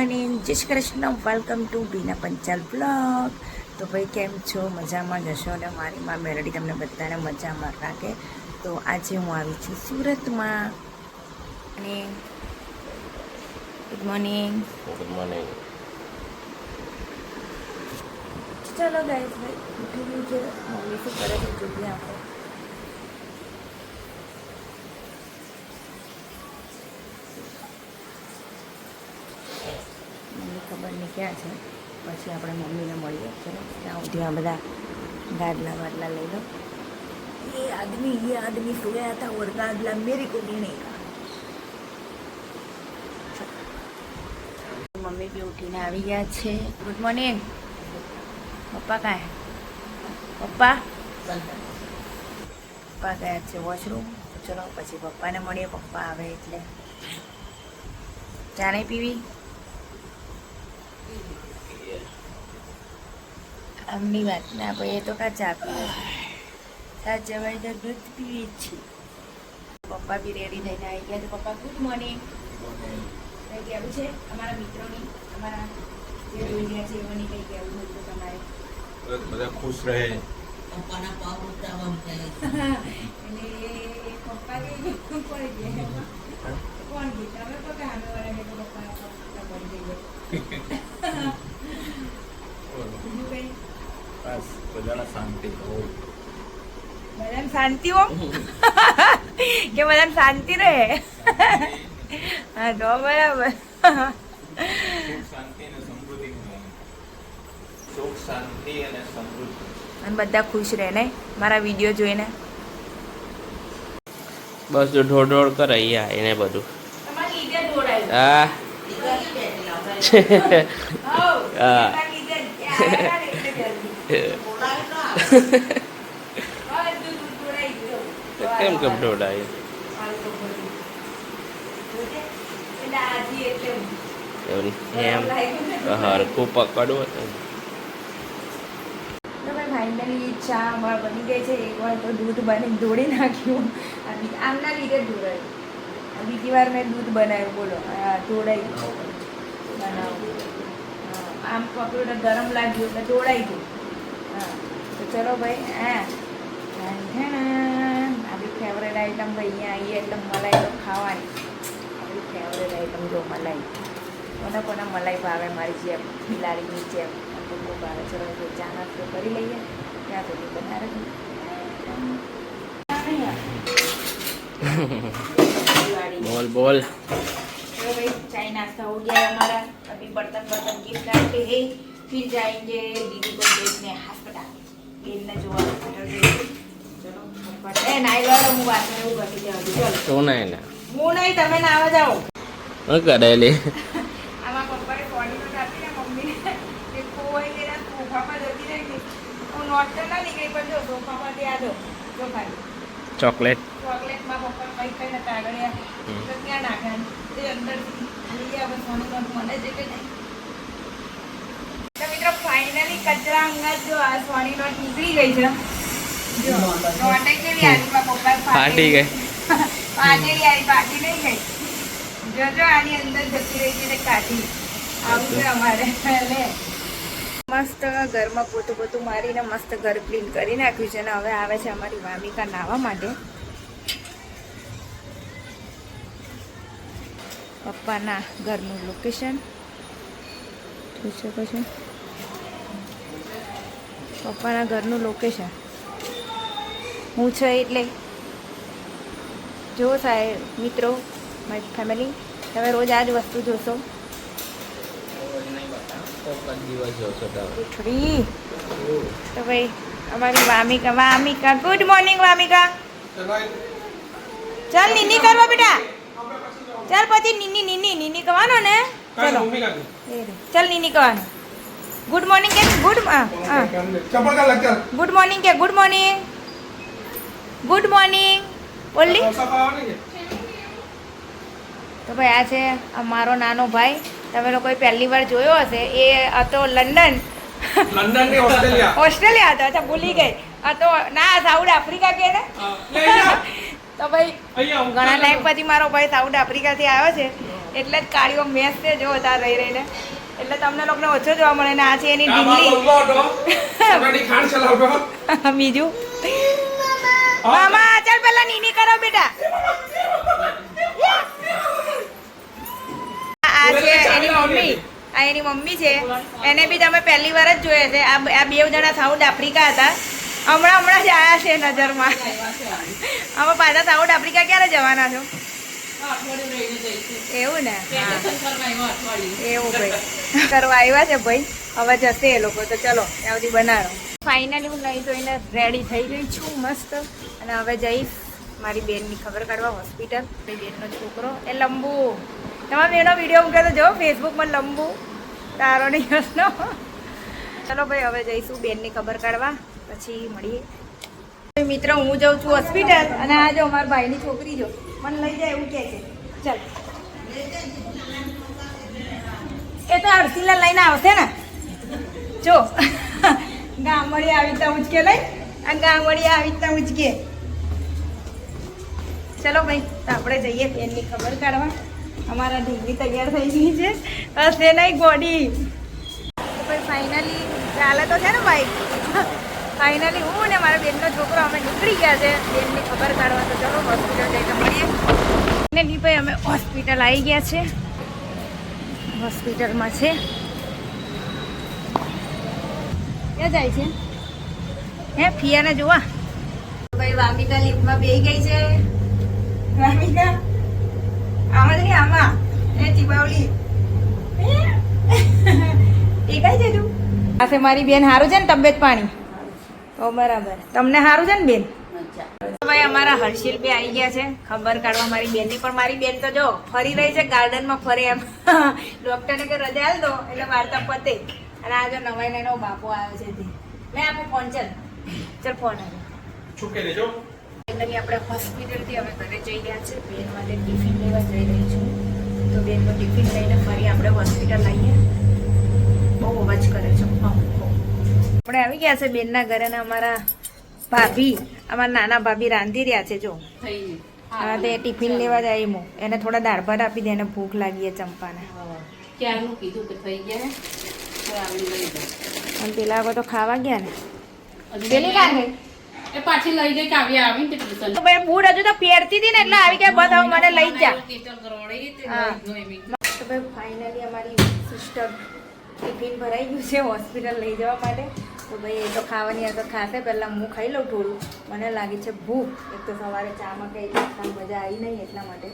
Morning જય Shri Krishna. Welcome to Bina Panchal blog તો ભાઈ કેમ છો? મજામાં જશો અને મારી માં મેલડી તમને બધાને મજામાં રાખે. તો આજે હું આવી છું સુરતમાં. અને ગુડ મોર્નિંગ ગુડ મોર્નિંગ ચલો ગાઈસ ભાઈ ઉઠી ગયું છે. મમ્મી શું કરે છે જોઈએ આપણે. મમ્મી ખબર નહીં ક્યાં છે. પછી આપણે મમ્મીને મળીએ. ચલો, ત્યાં સુધી આ બધા ગાદલા વાદલા લઈ લો. એ આદમી એ આદમી સુયા હતા, ઓર ગાદલા મેરી કોઈ નહીં મમ્મી બી ઉઠીને આવી ગયા છે. ગુડ મોર્નિંગ પપ્પા કાંઈ? પપ્પા? પપ્પા ગયા છે વોશરૂમ ચલો, પછી પપ્પાને મળીએ. પપ્પા આવે એટલે. ચા નહીં પીવી? આમની વાત ના ભાઈ એ તો કા ચા પીવે ચા જવાય તો દૂધ પીવી જ છે. પપ્પા બી રેડી થઈને આવી ગયા તો પપ્પા ગુડ મોર્નિંગ કંઈ કહેવું છે. અમારા મિત્રોની અમારા જે જોઈ છે એમની કંઈ કહેવું હોય તો તમારે. બધા ખુશ રહે. પપ્પાના પગ ઉતાવળ એટલે પપ્પા કે પડી ગયા કોણ ગીત? તો કે સામે વાળા પપ્પા પડી ગયા. બસ બધાને શાંતિ હો. બધાને શાંતિ હો કે બધાને શાંતિ રહે? હા તો બરાબર. શાંતિ અને સમૃદ્ધિ સુખ શાંતિ અને સમૃદ્ધિ અને બધા ખુશ રહે ને? મારા વીડિયો જોઈને? બસ જો ઢોળ ઢોળ કરે અહીંયા એને બધું. તમારી લીધે દોડાયું આ હા. કેમ કેમ ઢોળાય એમ હરખું પકડવું ફાઇનલી ચા અમારે બની ગઈ છે એકવાર તો દૂધ બની દોડી નાખ્યું આમના લીધે જ બીજી વાર મેં દૂધ બનાવ્યું બોલો આ દોડાઈ બનાવું આમ કમ્પ્યુટર ગરમ લાગ્યું એટલે દોડાઈ ગયું. હા, તો ચલો ભાઈ, હા. આપણી ફેવરેટ આઈટમ ભાઈ અહીંયા આવીએ એટલે મલાઈ તો ખાવાની. આપણી ફેવરેટ આઈટમ જો મલાઈ. કોને કોને મલાઈ ભાવે મારી જેમ, બિલાડીની જેમ. બહુ ભાવે. ચલો તો ચા નાસ્તો કરી લઈએ. ત્યાં સુધી બનાવે બોલ બોલ. भाई चाय नाश्ता हो गया है हमारा अभी बर्तन बर्तन गिफ्ट डालते हैं फिर जाएंगे दीदी को देखने अस्पताल બેનને જોવા હોસ્પિટલ જઈશું ચલો ફટફટ એ નાઈ લો હું વાસણ એવું ઘટી જાઉં છું ચલો તું નહીં ને હું નહીં તમે નાવા જાઓ શું કરેલી આમાં પપ્પાએ બોડી નોટ આપી ને મમ્મીને એ ખોવાઈ ગયેલા સોફામાં જતી રહી ગઈ હું નોટ તો ના નીકળી પણ જો સોફામાંથી આ દો જો ખાલી ચોકલેટ ચોકલેટમાં પપ્પા કઈ કઈ નતા આગળ તો ક્યાં નાખ્યા તે અંદરથી લઈ આવે સોનું નોટ મને છે કે નહીં. તો મિત્રો ફાઇનલી કચરા અંગા જો આ સોની નોટ નીકળી ગઈ છે. જો નોટે કેવી આવી પપ્પા ફાટી ગઈ. પાટેલી આવી પાટી નહીં ગઈ. જો જો આની અંદર જતી રહી છે ને કાઢી. આવું છે અમારે લે. મસ્ત ઘરમાં પોતું પોતું મારીને મસ્ત ઘર ક્લીન કરી નાખ્યું છે અને હવે આવે છે અમારી વામિકા નાહવા માટે. પપ્પાના ઘરનું લોકેશન જોઈ શકો છો. પપ્પાના ઘરનું લોકેશન હું છે એટલે જો સાહેબ મિત્રો મારી ફેમિલી તમે રોજ આ જ વસ્તુ જોશો. ઉઠડી. તો ભાઈ અમારી વામિકા વામિકા ગુડ મોર્નિંગ વામિકા. ચાલ નીની કરવા બેટા. ચાલ પછી નીની નીની નીની કહેવાનો ને? ચાલો. ચાલ નીની કહેવાનું ગુડ મોર્નિંગ કે ગુડ ગુડ મોર્નિંગ કે ગુડ મોર્નિંગ ગુડ મોર્નિંગ ઓલી તો ભાઈ આ છે મારો નાનો ભાઈ. તમે લોકો પહેલી વાર જોયો હશે. એ હતો લંડન. London Australia? ઓસ્ટ્રેલિયા હતો. અચ્છા ભૂલી ગઈ. આ તો ના સાઉથ આફ્રિકા કે ને? તો ભાઈ ઘણા ટાઈમ પછી મારો ભાઈ સાઉથ આફ્રિકાથી આવ્યો છે. એટલે જ કાળીઓ મેસ છે જો તાર રહી રહીને એટલે તમને લોકોને ઓછો જોવા મળે ને આ છે એની ડિગ્રી બીજું? મામા ચાલ પેલા નીની કરો બેટા. આ છે એની મમ્મી. આ એની મમ્મી છે. એને બી તમે પહેલી વાર જ જોયા છે. આ બે જણા સાઉથ આફ્રિકા હતા. હમણાં હમણાં જ આવ્યા છે નજરમાં. હવે પાછા સાઉથ આફ્રિકા ક્યારે જવાના છો? એવું ને? એવું ભાઈ. કરવા આવ્યા છે ભાઈ. હવે જશે એ લોકો, તો ચલો, ત્યાં સુધી બનાવો. ફાઇનલી હું નહીં જોઈને રેડી થઈ ગઈ છું મસ્ત. અને હવે જઈશ મારી બેનની ખબર કાઢવા હોસ્પિટલ મારી બેનનો છોકરો. એ લંબુ. તમારા બેનો વીડિયો મૂકે તો જો ફેસબુકમાં લંબુ. તારો નહીં હસનો ચલો ભાઈ, હવે જઈશું બેનની ખબર કાઢવા. પછી મળીએ. મિત્ર, હું જાઉં છું હોસ્પિટલ અને આ જો મારા ભાઈની છોકરી જો. મને લઈ જાય એવું કહે છે. ચાલ. એ તો હર્ષિલા લઈને આવશે ને? જો. ગામડી આવી રીતના ઉચકે લઈ આ ગામડી આવી રીતના ઉચકે. ચલો ભાઈ, તો આપણે જઈએ બેનની ખબર કાઢવા. અમારા ઢીંગલી તૈયાર થઈ ગઈ છે. હશે નહીં ગોડી ભાઈ ફાઇનલી ચાલે તો છે ને બાઈક ફાઇનલી હું ને મારા બેનનો છોકરો અમે નીકળી ગયા છે. બેનની ખબર કાઢવા તો ચલો હોસ્પિટલ જઈને મળીએ. ને ભાઈ અમે હોસ્પિટલ આવી ગયા છે. હોસ્પિટલમાં છે. ક્યાં જાય છે? હે, ફિયાને જોવા? ભાઈ વામિકા લિફ્ટમાં બેહી ગઈ છે. વામિકા? આમાં નહીં, આમાં. એ ચીબાવલી. એ કઈ છે તું? આ મારી બેન સારું છે ને તબિયત પાણી? તો બરાબર. તમને સારું છે ને બેન? ભાઈ અમારા હર્ષિલ બે આવી ગયા છે. ખબર કાઢવા મારી બેનની. પણ મારી બેન તો જો ફરી રહી છે ગાર્ડનમાં ફરે એમ. ડોક્ટરને કે રજા આલ દો એટલે વાર્તા પતે. અને આ જો નવાઈ એનો બાપો આવ્યો છે તે. મેં આપણે ફોન ચલ. ચલ ફોન આવ્યો છૂકે લેજો? ફાઇનલી આપણે હોસ્પિટલથી હવે ઘરે જઈ રહ્યા છે. બેન માટે ટિફિન લેવા જઈ રહી છું. તો બેનનો ટિફિન લઈને ફરી આપણે હોસ્પિટલ આવીએ. બહુ અવાજ કરે છે. હમ. આપણે આવી ગયા છે બેનના ઘરે ને અમારા ભાભી અમારા નાના ભાભી રાંધી રહ્યા છે જો. હા તે ટિફિન લેવા જાય એમ. એને થોડા દાળ ભાત આપી દે એને ભૂખ લાગી છે ચંપાને. ક્યારનું કીધું કે થઈ ગયા અને પેલા આગળ તો ખાવા ગયા ને. પેલી કાં એ પાછી લઈ ગઈ કાવ્યા આવી ને ટ્યુશન તો ભાઈ હજુ તો પહેરતી હતી ને એટલે આવી ગયા બધા મને લઈ જા. તો ભાઈ ફાઇનલી અમારી સિસ્ટર ટિફિન ભરાઈ ગયું છે હોસ્પિટલ લઈ જવા માટે. તો ભાઈ એ તો ખાવાની તો ખાશે. પહેલાં હું ખાઈ લઉં થોડું. મને લાગે છે ભૂખ. એક તો સવારે ચામાં કંઈ નાસ્તામાં મજા આવી નહીં એટલા માટે.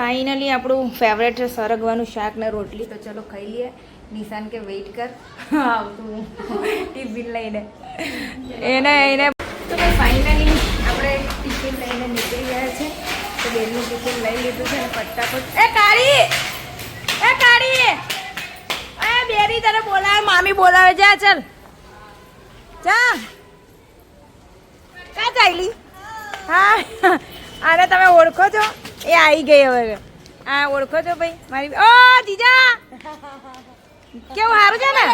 ફાઇનલી આપણું ફેવરેટ છે સરગવાનું શાક ને રોટલી. તો ચલો ખાઈ લઈએ. નિશાન કે વેઇટ કર. આવતું ટિફિન લઈને. એને એને. તો ફાઇનલી આપણે ટિફિન લઈને નીકળી ગયા છે. તો બેનનું ટિફિન લઈ લીધું છે ફટાફટ એ કાળી! એ કાળી! એ બેરી તને બોલાવે મામી બોલાવે જા ચાલ. જા ક્યાં ચાલી હા. આને તમે ઓળખો છો? એ આવી ગઈ હવે. આ ઓળખો છો ભાઈ? મારી ઓ જીજા! કેવું સારું છે ને?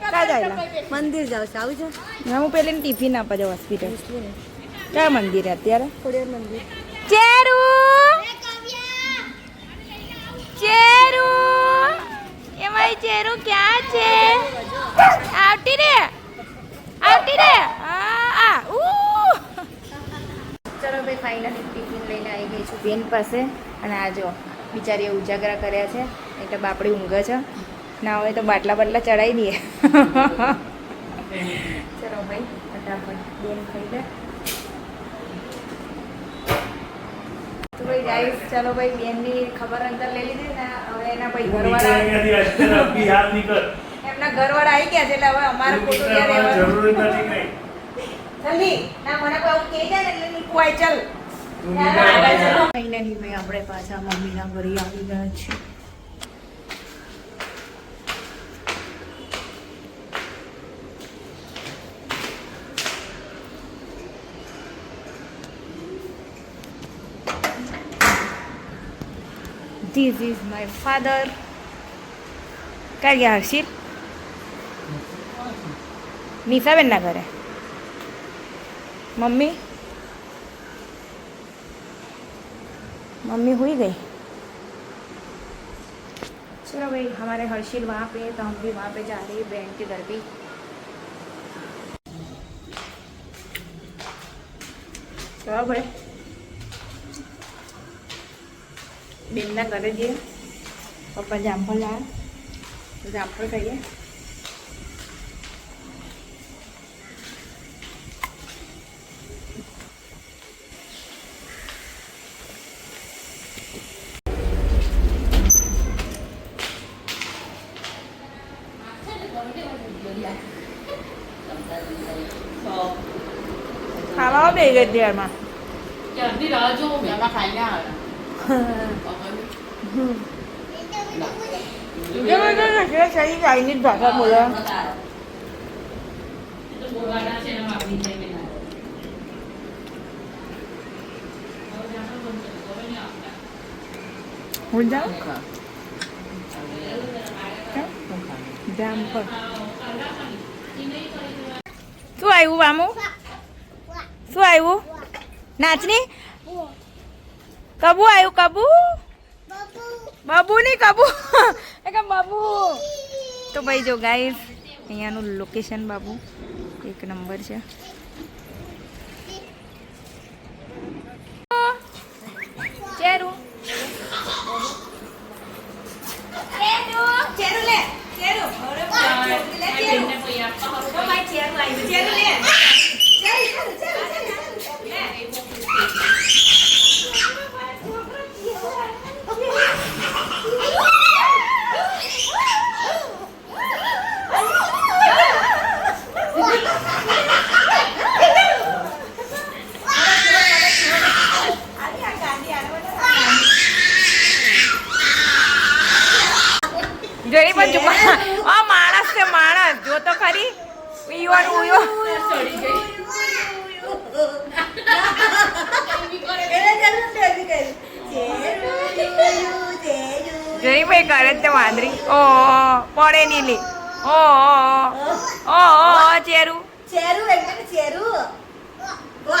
ક્યાં જાય મંદિર જાવ છે આવું છે? હું પેલી ટિફિન આપવા જાઉં હોસ્પિટલ. કયા મંદિર અત્યારે? મંદિર ચેરુ ચેરુ એ મારી ક્યાં છે? આવતી રે. આવતી રે. આ આ. ઉ ચલો ભાઈ ફાઇનલી ટિફિન લઈને આવી ગઈ છું બેન પાસે. અને આ જો બિચારીએ ઉજાગરા કર્યા છે. એટલે બાપડી ઊંઘે છે. ના હોય તો બાટલા બાટલા ચડાવી દઈએ. ચલો ભાઈ ફટાફટ બેન ખાઈ લે તો ભાઈ ગાઈસ ચલો ભાઈ બેનની ખબર અંતર લઈ લીધી ને હવે એના ભાઈ ઘરવાળા એમના ઘરવાળા આવી ગયા છે એટલે હવે અમારે ખોટું ત્યાં રહેવાનું જલ્દી. ના મને કોઈ આવું કહે છે ને એટલે નીકળું. આય ચાલ. ફાઇનલી ભાઈ આપણે પાછા મમ્મીના ઘરે આવી ગયા છીએ. This is my father. ક્યાં ગયા હર્ષિલ નિશાબેનના ઘરે मम्मी मम्मी हुई गई चलो भाई हमारे हर्षिल वहाँ पे है, तो हम भी वहाँ पे जा रहे हैं बहन के घर पे ચલો ભાઈ બેનના ઘરે જઈએ પપ્પા જામફળ લાવે જામફળ ખાઈએ ખાવા બે ગઈ ત્યારમાં ક્યારની રાહ જોઉં મેં. ખાઈને આવે. ચાઇનીઝ ભાષા બોલો જેમ. હું જાઉં જામફળ શું આવ્યું મામુ શું આવ્યું? નાચની? કબુ આવ્યું કબુ? બાબુ ની કબુ. એ કે બાબુ. તો ભાઈ જો ગાઈસ અહીંયાનું લોકેશન બાબુ, એક નંબર છે ચેરું ચેરું ચેરું ચેરું જોઈ પણ ચૂપા આ માણસ છે માણસ જો તો ખરી ઈવન ઉયો ચડી ગઈ. જોઈ ભાઈ કરે જ તે વાંદરી ઓ પડે નીલી ઓ ઓ ઓ ચેરું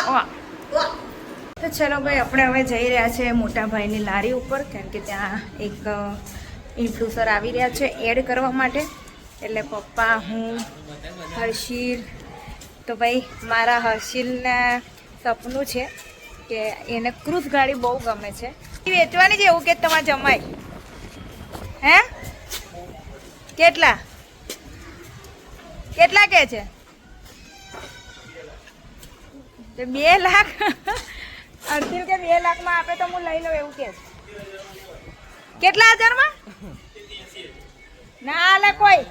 ઓ. તો ચલો ભાઈ, આપણે હવે જઈ રહ્યા છે મોટાભાઈની લારી ઉપર, કેમ કે ત્યાં એક ઇન્ફ્લુસર આવી રહ્યા છે એડ કરવા માટે. એટલે પપ્પા, હું, હર્ષિલ. તો ભાઈ, મારા હર્ષિલને સપનું છે કે એને ક્રૂઝ ગાડી બહુ ગમે છે. વેચવાની છે એવું કે તમારે જમાય. હે? કેટલા? કેટલા કે છે? બે લાખ. અડધી કે બે લાખમાં આપે તો હું લઈ લઉં એવું કે કેટલા હજારમાં? ના હાલે કોઈ.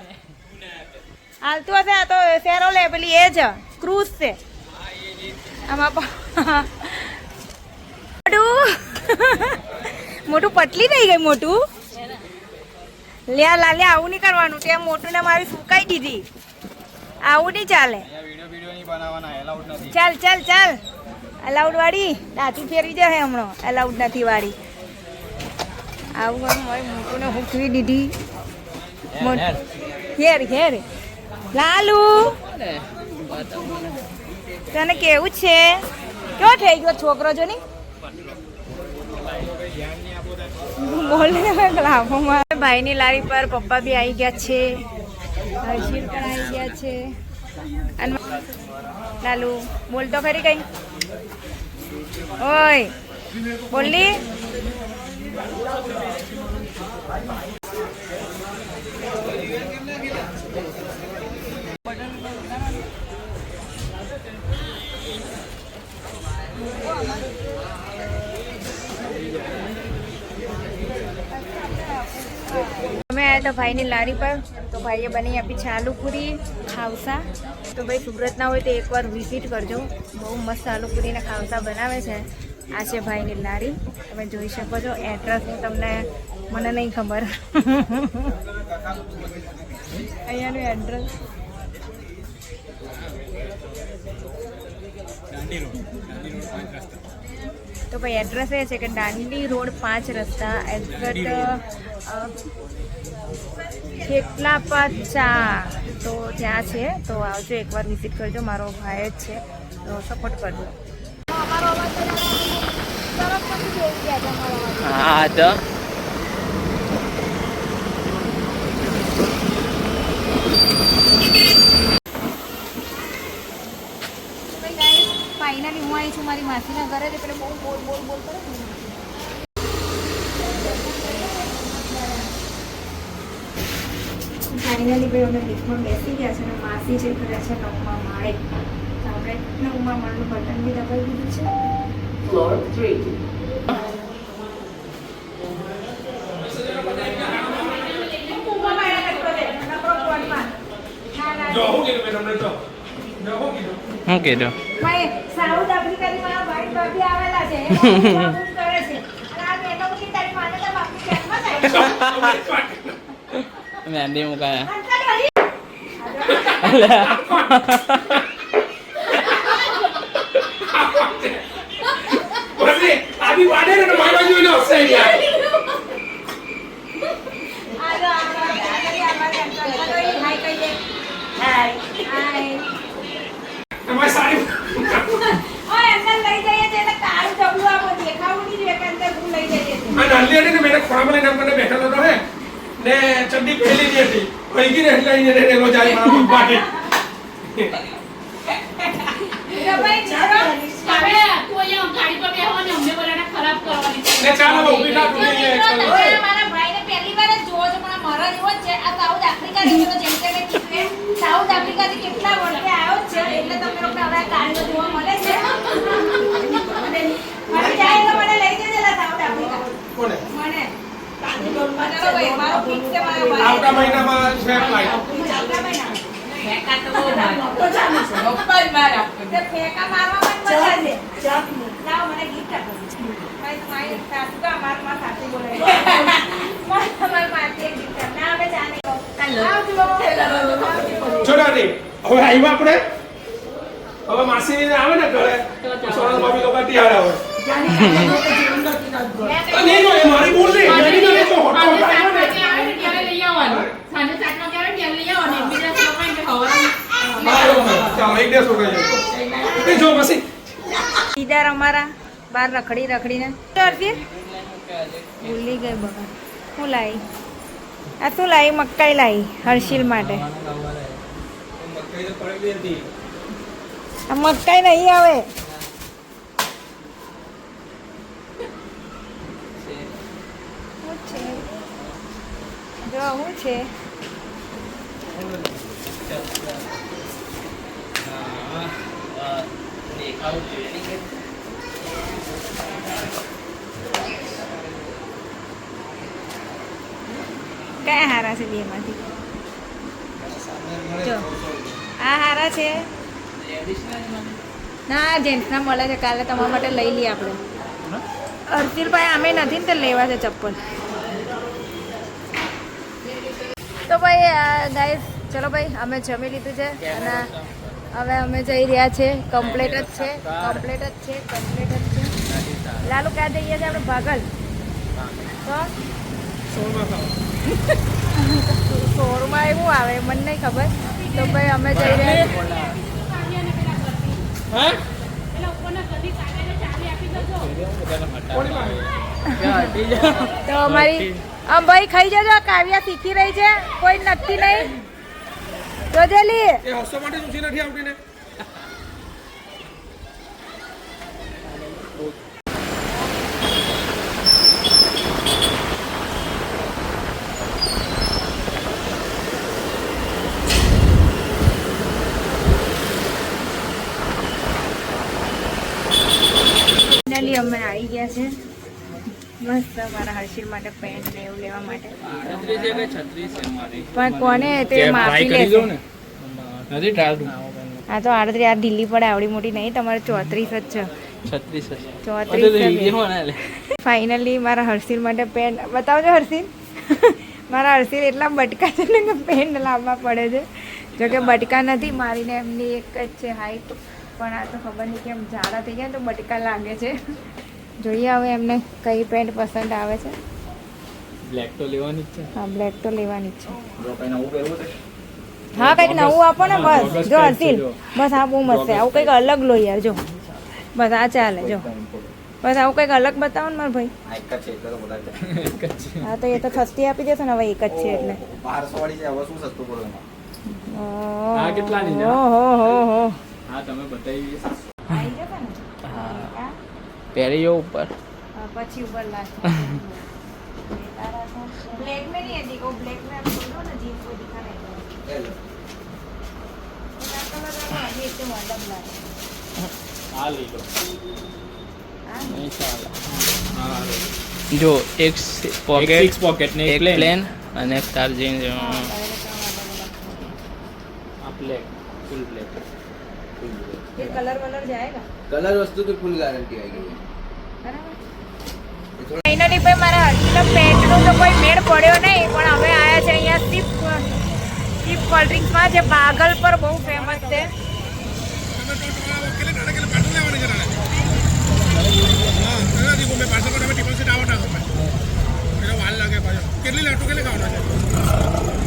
હાલતું હશે આ તો શેરો લે પેલી એ જ ક્રૂઝ છે. આમાં મોટું. પટલી પતલી થઈ ગઈ મોટું. લ્યા લાલ્યા આવું નહીં કરવાનું ત્યાં મોટું ને મારી સુકાઈ દીધી. આવું નહીં ચાલે. ચાલ ચાલ ચાલ. અલાઉડ વાળી? દાંતું ફેરવી જાય હમણાં. અલાઉડ નથી વાળી. આવું આમ મારી મોટું હૂકવી દીધી. ઘેર ઘેર લાલુ! તને કેવું છે? કેવો થઈ ગયો છોકરો જો ની બોલ મારે. ભાઈની લારી પર પપ્પા બી આવી ગયા છે. હર્ષિત પણ આવી ગયા છે. લાલુ બોલ તો ખરી કઈ. ઓય બોલી હતા ભાઈની લારી પર તો ભાઈએ બની આપી છે આલુપુરી ખાવસા. તો ભાઈ સુરતના હોય તો એકવાર વિઝિટ કરજો. બહુ મસ્ત આલુપુરી ને ખાવસા બનાવે છે આ છે ભાઈની લારી. તમે જોઈ શકો છો એડ્રેસ હું તમને મને નહીં ખબર. અહીંયાનું એડ્રેસ તો ભાઈ એડ્રેસ એ છે કે દાંડી રોડ પાંચ રસ્તા એક્ઝેક્ટ કેટલા ચા તો ત્યાં છે. તો આવજો એકવાર વિઝિટ કરજો. મારો ભાઈ જ છે. તો સપોર્ટ કરજો. હા તો ફાઇનલી હું આવી છું મારી માસીના ઘરે તે પેલે બહુ બોલ બોલ બોલ કરે. ફાઇનલી ભાઈ અમે લિફ્ટમાં બેસી ગયા છે અને માસી જે કરે છે નવમા માળે. તો આપણે નવમા માળનું બટન બી દબાવી દીધું છે. ફ્લોર થ્રી જો હું કીધું મેં મહેંદી મુકાયા. આબી વાડે ને મારા જોઈને હસાઈ હશે યાર આ જો, આ જો, આ જો, અમારે અંકલ. અંકલ વળી, હાય કહી દે. હાય. તમારી સાડી ઓય, અંકલ લઈ જઈએ છીએ એટલે કાળું જબલું આપો, દેખાવું નહીં જોઈએ કે અંદર હું લઈ જઈએ છીએ. આ નાલી હતી ને મેં એને ખોળામાં લઈને આમ કરીને બેઠેલો હતો હે ને ચડ્ડી પહેલી ની હતી વળગી ને એટલે અહીંયા એને રોજ આવી મારા બાપા તો ભાઈ, ચાલો. તમે તું અહીંયા ગાડી પર બેહો અને અમને બધાને ખરાબ કરવાની છે. ને ચાલો હવે ઊભી થા, તું મિત્રો, અહીંયા એક તમે કલાક. મારા ભાઈને પહેલી વાર જ જોવો છો, પણ આ મારા રોજ જ છે. આ સાઉથ આફ્રિકા આફ્રિકાથી કેટલા વર્ષે આવ્યો જ છે, એટલે તમને લોકો હવે આ જોવા મળે છે. હવે આવ્યા આપણે? હવે માસી આવે ને ઘરે સોનલ ભાભી લોકો આવે. મારી બોલ નહીં ઈદાર અમારા બાર રખડી રખડીને. ભૂલી ગઈ બગા હું લાવી આ શું લાવી મકાઈ લાવી હર્ષિલ માટે. આ મકાઈ નહીં આવે શું છે જો શું છે? કયા હારા છે બેમાંથી? જો આ હારા છે? ના જેન્ટ્સના મળે છે. કાલે તમારા માટે લઈ લઈએ આપણે. અર્જિલભાઈ અમે નથી ને તો લેવા છે ચપ્પલ તો ભાઈ ગાઈસ ચલો ભાઈ અમે જમી લીધું છે અને હવે અમે જઈ રહ્યા છે. કમ્પ્લેટ જ છે કમ્પ્લેટ જ છે કમ્પ્લેટ જ છે. લાલુ ક્યાં જઈએ છીએ આપણે? ભાગલ. તો? સોરમાં એવું આવે મને નહીં ખબર. તો ભાઈ અમે જઈ રહ્યા છીએ? તો અમારી આમ ભાઈ ખાઈ જજો કાવ્યા શીખી રહી છે કોઈ નક્કી નહીં. જોજેલી એ હસો માટે ઊંચી નથી આવતી ને. ફાઇનલી અમે આવી ગયા છે. મસ્ત મારા હર્ષિલ માટે પેન્ટ ને એવું લેવા માટે. પણ કોને તે માપી નથી ટાળું આ તો આડત્રી આ ઢીલી પડે આવડી મોટી નહીં તમારે ચોત્રીસ જ છે. છત્રીસ ચોત્રીસ ફાઇનલી મારા હર્ષિલ માટે પેન્ટ બતાવજો હર્ષિલ. મારા હર્ષિલ એટલા બટકા છે ને કે પેન્ટ લાવવા પડે છે. જો કે બટકા નથી મારીને એમની એક જ છે હાઈટ પણ આ તો ખબર નહીં કેમ ઝાડા થઈ ગયા ને તો બટકા લાગે છે. જોઈએ હવે એમને કઈ પેન્ટ પસંદ આવે છે. બ્લેક તો લેવાની જ છે. હા બ્લેક તો લેવાની જ છે. હા કંઈક નવું આપો ને બસ. જો જો. બસ આ બહુ મસ્ત છે. આવું કંઈક અલગ લો યાર જો. બસ આ ચાલે જો. બસ આવું કંઈક અલગ બતાવો ને મારા ભાઈ. એક જ છે એટલે તો બધા છે. એક જ છે. હા તો એ તો સસ્તી આપી દેશો ને હવે એક જ છે એટલે. બારસો વાળી છે હવે શું સસ્તું બોલો હા કેટલાની છે? ઓહો હો હો. હા તમે બતાવી આવી જશે ને? હા આ? પહેરી જો ઉપર હા, પછી ઉપર લાસ્ટ ब्लैक में नहीं है देखो ब्लैक में आप बोलो ना जीन्स को दिखा नहीं એ લો. अभी एकदम अलग लग આ લઈ લો रहा નહીં ચાલે હા જો એક પોકેટ six pocket ને એક એક plain. પ્લેન અને એક તાર જીન્સ है હા. આ બ્લેક ફૂલ બ્લેક ये कलर वलर जाएगा કલર વસ્તુ તો ફૂલ ગારંટી આવી ગઈ બરાબર એ થોડા ફાઇનલી ભાઈ મારા હર્ષીનો પેન્ટનો તો કોઈ મેળ પડ્યો નહીં પણ હવે આયા છે અહીંયા સીપ સીપ કોલ્ડ ડ્રિંક્સમાં જે બાગલ પર બહુ ફેમસ છે કેટલી લાટુ કેટલી ખાવાના છે